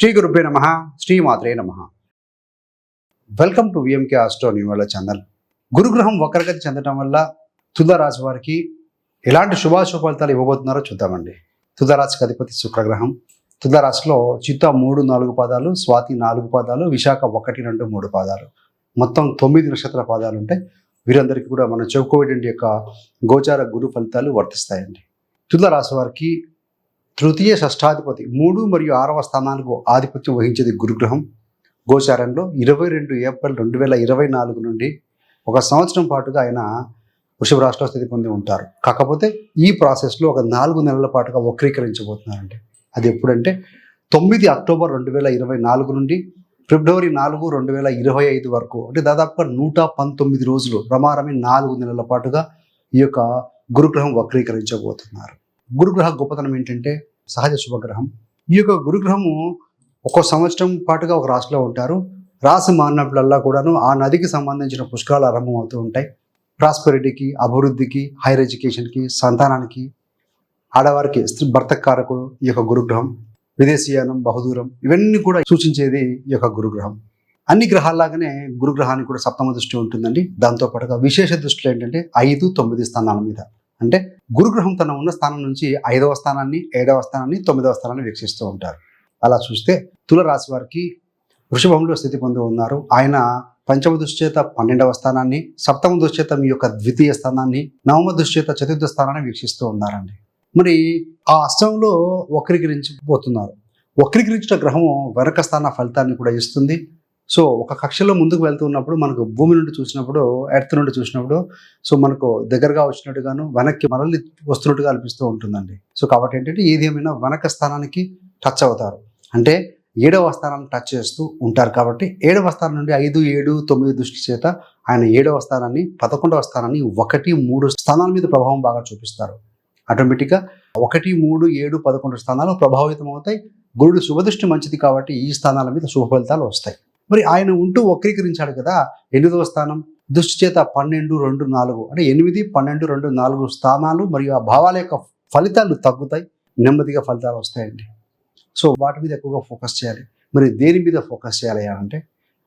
శ్రీ గురుపే నమ శ్రీమాత్రే నమ. వెల్కమ్ టు విఎంకే ఆస్ట్రో న్యూవల్ల ఛానల్ గురుగ్రహం వక్రగతి చెందడం వల్ల తులారాశి వారికి ఎలాంటి శుభాశుభ ఫలితాలు ఇవ్వబోతున్నారో చూద్దామండి. తులారాశికి అధిపతి శుక్రగ్రహం. తులారాశిలో చిత్త మూడు నాలుగు పాదాలు స్వాతి నాలుగు పాదాలు విశాఖ ఒకటి రెండు మూడు పాదాలు. మొత్తం తొమ్మిది నక్షత్ర పాదాలు ఉంటాయి వీరందరికీ కూడా మనం చెప్పుకోవేటువంటి యొక్క గోచార గురు ఫలితాలు వర్తిస్తాయండి. తులారాశి వారికి తృతీయ షష్టాధిపతి మూడు మరియు ఆరవ స్థానాలకు ఆధిపత్యం వహించేది గురుగ్రహం. గోచారంలో ఇరవై రెండు ఏప్రిల్ రెండు వేల ఇరవై నాలుగు నుండి ఒక సంవత్సరం పాటుగా ఆయన వృషభ రాష్ట్ర స్థితి పొంది ఉంటారు. కాకపోతే ఈ ప్రాసెస్లో ఒక నాలుగు నెలల పాటుగా వక్రీకరించబోతున్నారండి. అది ఎప్పుడంటే తొమ్మిది అక్టోబర్ రెండు వేల ఇరవై నాలుగు నుండి ఫిబ్రవరి నాలుగు రెండు వేల ఇరవై ఐదు వరకు అంటే దాదాపుగా నూట పంతొమ్మిది రోజులు రమారమి నాలుగు నెలల పాటుగా ఈ యొక్క గురుగ్రహం వక్రీకరించబోతున్నారు. గురుగ్రహ గొప్పతనం ఏంటంటే సహజ శుభగ్రహం. ఈ యొక్క గురుగ్రహము ఒక్కో సంవత్సరం పాటుగా ఒక రాశిలో ఉంటారు. రాశి మారినప్పుడల్లా కూడాను ఆ నదికి సంబంధించిన పుష్కరాలు ఆరంభం అవుతూ ఉంటాయి. ప్రాస్పెరిటీకి అభివృద్ధికి హైయర్ ఎడ్యుకేషన్కి సంతానానికి ఆడవారికి స్త్రీ భర్త కారకుడు ఈ యొక్క గురుగ్రహం విదేశీయానం బహుదూరం ఇవన్నీ కూడా సూచించేది ఈ యొక్క గురుగ్రహం. అన్ని గ్రహాల్లాగానే గురుగ్రహానికి కూడా సప్తమ దృష్టి ఉంటుందండి. దాంతో పాటుగా విశేష దృష్టిలో ఏంటంటే ఐదు తొమ్మిది స్థానాల మీద. అంటే గురుగ్రహం తన ఉన్న స్థానం నుంచి ఐదవ స్థానాన్ని ఏడవ స్థానాన్ని తొమ్మిదవ స్థానాన్ని వీక్షిస్తూ ఉంటారు. అలా చూస్తే తుల రాశి వారికి వృషభంలో స్థితి పొంది ఉన్నారు. ఆయన పంచమ దుశ్చేత పన్నెండవ స్థానాన్ని సప్తమ దుశ్చేత మీ యొక్క ద్వితీయ స్థానాన్ని నవమ దుశ్చేత చతుర్థ స్థానాన్ని వీక్షిస్తూ ఉన్నారండి. మరి ఆ అష్టంలో వక్రీకరించిపోతున్నారు వక్రీకరించిన గ్రహము వెనక స్థాన ఫలితాన్ని కూడా ఇస్తుంది. సో ఒక కక్షలో ముందుకు వెళ్తున్నప్పుడు మనకు భూమి నుండి చూసినప్పుడు ఎర్త్ నుండి చూసినప్పుడు సో మనకు దగ్గరగా వచ్చినట్టుగాను వెనక్కి మనల్ని వస్తున్నట్టుగా అనిపిస్తూ ఉంటుందండి. సో కాబట్టి ఏంటంటే ఏది ఏమైనా వెనక స్థానానికి టచ్ అవుతారు. అంటే ఏడవ స్థానాన్ని టచ్ చేస్తూ ఉంటారు కాబట్టి ఏడవ స్థానం నుండి ఐదు ఏడు తొమ్మిది దృష్టి చేత ఆయన ఏడవ స్థానాన్ని పదకొండవ స్థానాన్ని ఒకటి మూడు స్థానాల మీద ప్రభావం బాగా చూపిస్తారు. ఆటోమేటిక్గా ఒకటి మూడు ఏడు పదకొండు స్థానాలు ప్రభావితం అవుతాయి గురుడు శుభదృష్టి మంచిది కాబట్టి ఈ స్థానాల మీద శుభ ఫలితాలు వస్తాయి. మరి ఆయన ఉంటూ వక్రీకరించాడు కదా. ఎనిమిదవ స్థానం దుష్టి చేత పన్నెండు రెండు నాలుగు. అంటే ఎనిమిది పన్నెండు రెండు నాలుగు స్థానాలు మరియు ఆ భావాల యొక్క ఫలితాలు తగ్గుతాయి. నెమ్మదిగా ఫలితాలు వస్తాయండి. సో వాటి మీద ఎక్కువగా ఫోకస్ చేయాలి. మరి దేని మీద ఫోకస్ చేయాలి అంటే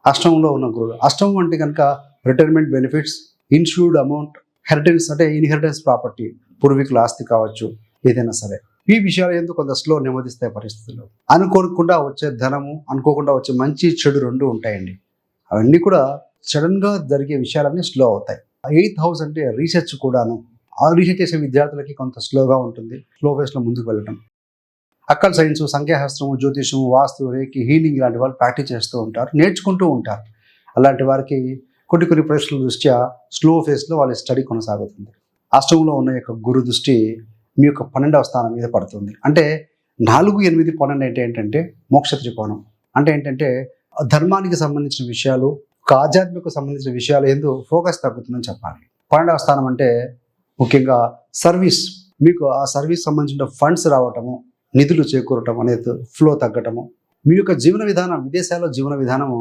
అష్టంలో ఉన్న గురువులు అష్టమం అంటే కనుక retirement benefits insured amount heritance అంటే ఇన్హెరిటెన్స్ ప్రాపర్టీ పూర్వీకుల ఆస్తి కావచ్చు ఏదైనా సరే. ఈ విషయాలు ఎందుకు కొంత స్లో నెమ్మదిస్తాయి పరిస్థితుల్లో? అనుకోకుండా వచ్చే ధనము అనుకోకుండా వచ్చే మంచి చెడు రెండు ఉంటాయండి. అవన్నీ కూడా సడన్గా జరిగే విషయాలన్నీ స్లో అవుతాయి. ఎయిత్ హౌస్ అంటే రీసెర్చ్ కూడాను ఆ రీసెర్చ్ చేసే విద్యార్థులకి కొంత స్లోగా ఉంటుంది స్లో ఫేస్లో ముందుకు వెళ్ళడం అక్కడ సైన్స్ సంఖ్యాశాస్త్రము జ్యోతిషము వాస్తు రేకి హీలింగ్ లాంటి వాళ్ళు ప్రాక్టీస్ చేస్తూ ఉంటారు నేర్చుకుంటూ ఉంటారు. అలాంటి వారికి కొన్ని కొన్ని ప్రశ్నల దృష్ట్యా స్లో ఫేస్లో వాళ్ళ స్టడీ కొనసాగుతుంది. అష్టంలో ఉన్న యొక్క గురు దృష్టి మీ యొక్క పన్నెండవ స్థానం మీద పడుతుంది. అంటే నాలుగు ఎనిమిది పన్నెండు అంటే ఏంటంటే మోక్ష త్రికోణం. అంటే ఏంటంటే ధర్మానికి సంబంధించిన విషయాలు ఒక ఆధ్యాత్మిక సంబంధించిన విషయాలు ఎందు ఫోకస్ తగ్గుతుందని చెప్పాలి. పన్నెండవ స్థానం అంటే ముఖ్యంగా సర్వీస్ మీకు ఆ సర్వీస్ సంబంధించిన ఫండ్స్ రావటము నిధులు చేకూరటం అనేది ఫ్లో తగ్గటము మీ యొక్క జీవన విధానం విదేశాల్లో జీవన విధానము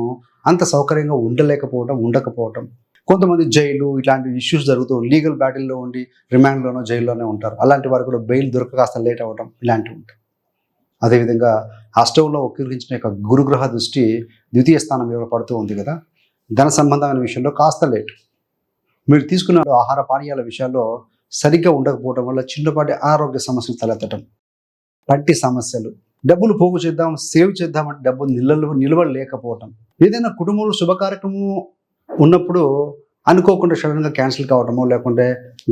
అంత సౌకర్యంగా ఉండలేకపోవటం ఉండకపోవటం కొంతమంది జైలు ఇట్లాంటి ఇష్యూస్ జరుగుతూ లీగల్ బ్యాటిల్లో ఉండి రిమాండ్లోనో జైల్లోనే ఉంటారు. అలాంటి వారు కూడా బెయిల్ దొరక కాస్త లేట్ అవ్వడం ఇలాంటివి ఉంటాయి. అదేవిధంగా అష్టంలో ఉపయోగించిన యొక్క గురుగ్రహ దృష్టి ద్వితీయ స్థానం ఎవరు పడుతూ ఉంది కదా. ధన సంబంధమైన విషయంలో కాస్త లేట్. మీరు తీసుకున్న ఆహార పానీయాల విషయాల్లో సరిగ్గా ఉండకపోవడం వల్ల చిన్నపాటి ఆరోగ్య సమస్యలు తలెత్తడం పట్టి సమస్యలు డబ్బులు పోగు చేద్దాం సేవ్ చేద్దామంటే డబ్బు నిల్వ నిల్వలేకపోవటం ఏదైనా కుటుంబంలో శుభకార్యక్రమం ఉన్నప్పుడు అనుకోకుండా సడన్గా క్యాన్సిల్ కావటమో లేకుంటే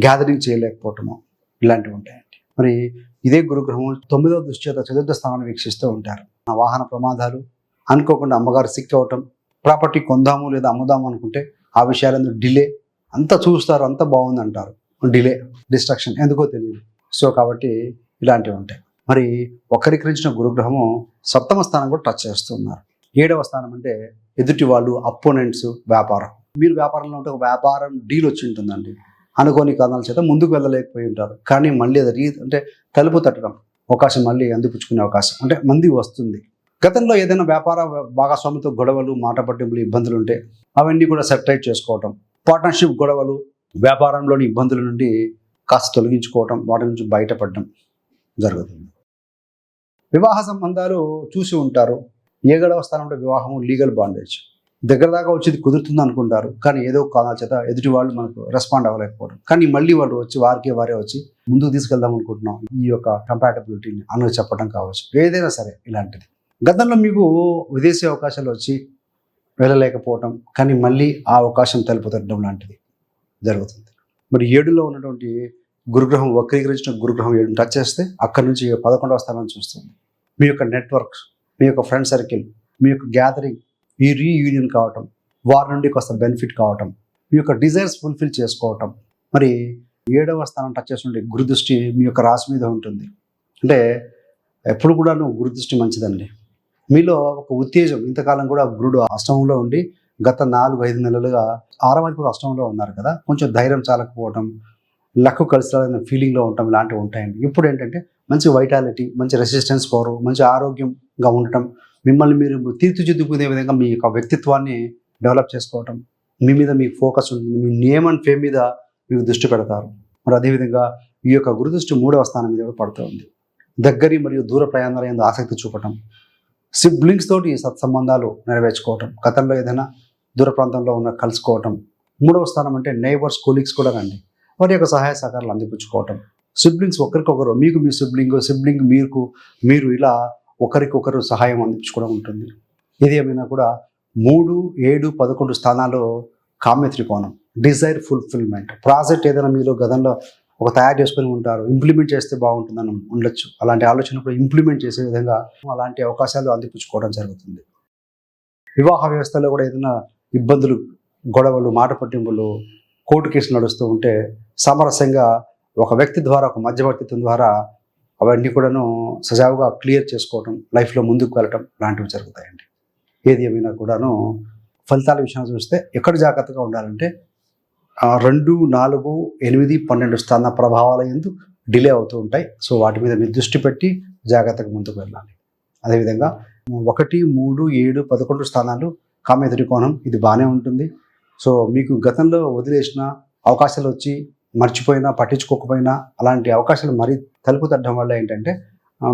గ్యాదరింగ్ చేయలేకపోవటమో ఇలాంటివి ఉంటాయండి. మరి ఇదే గురుగ్రహం తొమ్మిదవ దృష్ట్యత చతుర్థ స్థానాన్ని వీక్షిస్తూ ఉంటారు. నా వాహన ప్రమాదాలు అనుకోకుండా అమ్మగారు సిక్ అవ్వటం ప్రాపర్టీ కొందాము లేదా అమ్ముదాము అనుకుంటే ఆ విషయాలందరూ డిలే? అంతా చూస్తారు అంతా బాగుంది అంటారు డిలే డిస్ట్రక్షన్ ఎందుకో తెలియదు. సో కాబట్టి ఇలాంటివి ఉంటాయి. మరి వక్రీకరించిన గురుగ్రహము సప్తమ స్థానం కూడా టచ్ చేస్తున్నారు. ఏడవ స్థానం అంటే ఎదుటి వాళ్ళు అపోనెంట్స్ వ్యాపారం. మీరు వ్యాపారంలో ఉంటే ఒక వ్యాపారం డీల్ వచ్చి ఉంటుందండి. అనుకోని కారణాల చేత ముందుకు వెళ్ళలేకపోయి ఉంటారు. కానీ మళ్ళీ అది రీ అంటే తలుపు తట్టడం అవకాశం మళ్ళీ అందిపుచ్చుకునే అవకాశం అంటే మంది వస్తుంది. గతంలో ఏదైనా వ్యాపార భాగస్వామితో గొడవలు మాట పట్టింపులు ఇబ్బందులు ఉంటే అవన్నీ కూడా సెపరేట్ చేసుకోవటం పార్ట్నర్షిప్ గొడవలు వ్యాపారంలోని ఇబ్బందుల నుండి కాస్త తొలగించుకోవటం వాటి నుంచి బయటపడడం జరుగుతుంది. వివాహ సంబంధాలు చూసి ఉంటారు. ఏగడవ స్థానంలో వివాహము లీగల్ బాండేజ్. దగ్గర దాకా వచ్చేది కుదురుతుంది అనుకుంటారు. కానీ ఏదో ఒక చేత ఎదుటి వాళ్ళు మనకు రెస్పాండ్ అవ్వలేకపోవడం. కానీ మళ్ళీ వాళ్ళు వచ్చి వారికే వారే వచ్చి ముందుకు తీసుకెళ్దాం అనుకుంటున్నాం. ఈ యొక్క కంపాటబిలిటీని అని చెప్పడం కావచ్చు. ఏదైనా సరే ఇలాంటిది. గతంలో మీకు విదేశీ అవకాశాలు వచ్చి వెళ్ళలేకపోవటం కానీ మళ్ళీ ఆ అవకాశం తెలుపుతడం లాంటిది జరుగుతుంది. మరి ఏడులో ఉన్నటువంటి గురుగ్రహం వక్రీకరించిన గురుగ్రహం ఏడు టచ్ చేస్తే అక్కడి నుంచి పదకొండవ స్థానం చూస్తుంది మీ యొక్క నెట్వర్క్ మీ యొక్క ఫ్రెండ్ సర్కిల్ మీ యొక్క గ్యాదరింగ్ ఈ రీయూనియన్ కావటం వారి నుండి కొంత బెనిఫిట్ కావటం మీ యొక్క డిజైర్స్ ఫుల్ఫిల్ చేసుకోవటం. మరి ఏడవ స్థానం టచ్ చేస్తుంటే గురుదృష్టి మీ యొక్క రాశి మీద ఉంటుంది. అంటే ఎప్పుడు కూడాను గురుదృష్టి మంచిదండి. మీలో ఒక ఉత్తేజం ఇంతకాలం కూడా గురుడు అష్టమంలో ఉండి గత నాలుగు ఐదు నెలలుగా ఆరవ అష్టంలో అష్టమంలో ఉన్నారు కదా కొంచెం ధైర్యం చాలకపోవటం లక్కు కలిసి ఫీలింగ్లో ఉండటం ఇలాంటివి ఉంటాయండి. ఇప్పుడు ఏంటంటే మంచి వైటాలిటీ మంచి రెసిస్టెన్స్ పవర్ మంచి ఆరోగ్యం గా ఉండటం మిమ్మల్ని మీరు తీర్చిదిద్దుకునే విధంగా మీ యొక్క వ్యక్తిత్వాన్ని డెవలప్ చేసుకోవటం మీ మీద మీకు ఫోకస్ ఉంటుంది మీ నేమ్ అండ్ ఫేమ్ మీద మీకు దృష్టి పెడతారు. మరి అదేవిధంగా ఈ యొక్క గురుదృష్టి మూడవ స్థానం మీద కూడా పడుతుంది దగ్గరి మరియు దూర ప్రయాణాల ఎందు ఆసక్తి చూపటం సిబ్లింగ్స్ తోటి సత్సంబంధాలు నెరవేర్చుకోవటం గతంలో ఏదైనా దూర ప్రాంతంలో ఉన్న కలుసుకోవటం మూడవ స్థానం అంటే నైబర్స్ కొలీగ్స్ కూడా రండి. వారి యొక్క సహాయ సహకారాలు అందిపుచ్చుకోవటం. సిబ్లింగ్స్ ఒకరికొకరు మీకు మీ సిబ్లింగ్ సిబ్లింగ్ మీకు మీరు ఇలా ఒకరికొకరు సహాయం అందించుకోవడం ఉంటుంది. ఇది ఏమైనా కూడా మూడు ఏడు పదకొండు స్థానాల్లో కామ్య త్రికోణం డిజైర్ ఫుల్ఫిల్మెంట్ ప్రాజెక్ట్ ఏదైనా మీరు గతంలో ఒక తయారు చేసుకుని ఉంటారు ఇంప్లిమెంట్ చేస్తే బాగుంటుందని ఉండొచ్చు. అలాంటి ఆలోచన కూడా ఇంప్లిమెంట్ చేసే విధంగా అలాంటి అవకాశాలు అందిపుచ్చుకోవడం జరుగుతుంది. వివాహ వ్యవస్థలో కూడా ఏదైనా ఇబ్బందులు గొడవలు మాట పట్టింపులు కోర్టు కేసులు నడుస్తూ ఉంటే సామరస్యంగా ఒక వ్యక్తి ద్వారా ఒక మధ్యవర్తిత్వం ద్వారా అవన్నీ కూడాను సజావుగా క్లియర్ చేసుకోవటం లైఫ్లో ముందుకు వెళ్ళటం లాంటివి జరుగుతాయండి. ఏది ఏమైనా కూడాను ఫలితాల విషయాన్ని చూస్తే ఎక్కడ జాగ్రత్తగా ఉండాలంటే రెండు నాలుగు ఎనిమిది పన్నెండు స్థాన ప్రభావాల ఎందు డిలే అవుతూ ఉంటాయి. సో వాటి మీద మీరు దృష్టి పెట్టి జాగ్రత్తగా ముందుకు వెళ్ళాలి. అదేవిధంగా ఒకటి మూడు ఏడు పదకొండు స్థానాలు కామేతరి కోణం ఇది బాగానే ఉంటుంది. సో మీకు గతంలో వదిలేసిన అవకాశాలు వచ్చి మర్చిపోయినా పట్టించుకోకపోయినా అలాంటి అవకాశాలు మరీ తలుపు తట్టడం వల్ల ఏంటంటే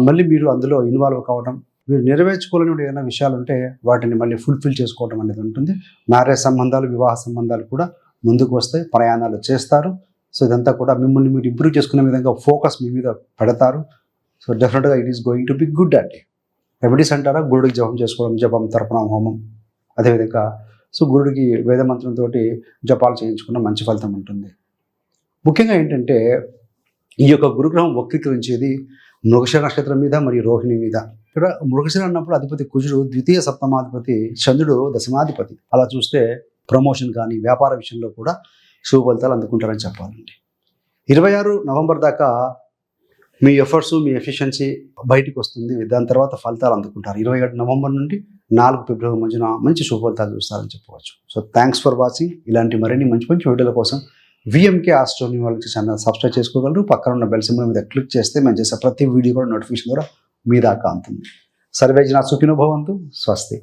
మళ్ళీ మీరు అందులో ఇన్వాల్వ్ కావడం మీరు నెరవేర్చుకోలేని ఏదైనా విషయాలు ఉంటే వాటిని మళ్ళీ ఫుల్ఫిల్ చేసుకోవడం అనేది ఉంటుంది. మ్యారేజ్ సంబంధాలు వివాహ సంబంధాలు కూడా ముందుకు వస్తాయి ప్రయాణాలు చేస్తారు. సో ఇదంతా కూడా మిమ్మల్ని మీరు ఇంప్రూవ్ చేసుకునే విధంగా ఫోకస్ మీ మీద పెడతారు. సో డెఫినెట్గా it is going to be good అండి రెమెడీస్ అంటారా గురుడికి జపం చేసుకోవడం జపం తర్పణం హోమం అదేవిధంగా సో గురుడికి వేద మంత్రంతో జపాలు చేయించుకున్న మంచి ఫలితం ఉంటుంది. ముఖ్యంగా ఏంటంటే ఈ యొక్క గురుగ్రహం వక్రీకరించేది మృగశిర నక్షత్రం మీద మరియు రోహిణి మీద. ఇక్కడ మృగశిర అన్నప్పుడు అధిపతి కుజుడు ద్వితీయ సప్తమాధిపతి చంద్రుడు దశమాధిపతి. అలా చూస్తే ప్రమోషన్ కానీ వ్యాపార విషయంలో కూడా శుభ ఫలితాలు అందుకుంటారని చెప్పాలండి. ఇరవై ఆరు నవంబర్ దాకా మీ ఎఫర్ట్స్ మీ ఎఫిషియన్సీ బయటికి వస్తుంది. దాని తర్వాత ఫలితాలు అందుకుంటారు. ఇరవై ఏడు నవంబర్ నుండి నాలుగు ఫిబ్రవరి మధ్యన మంచి శుభ ఫలితాలు చూస్తారని చెప్పవచ్చు. సో థ్యాంక్స్ ఫర్ వాచింగ్ ఇలాంటి మరిన్ని మంచి మంచి వీడియోల కోసం విఎంకే ఆస్ట్రోని వాళ్ళకి ఛానల్ సబ్స్క్రైబ్ చేసుకోగలరు. పక్కన ఉన్న బెల్ సింబల్ మీద క్లిక్ చేస్తే మేము చేసే ప్రతి వీడియో కూడా నోటిఫికేషన్ ద్వారా మీ దాకా అందుతుంది సర్వేజన సుఖినోభవంతు స్వస్తి.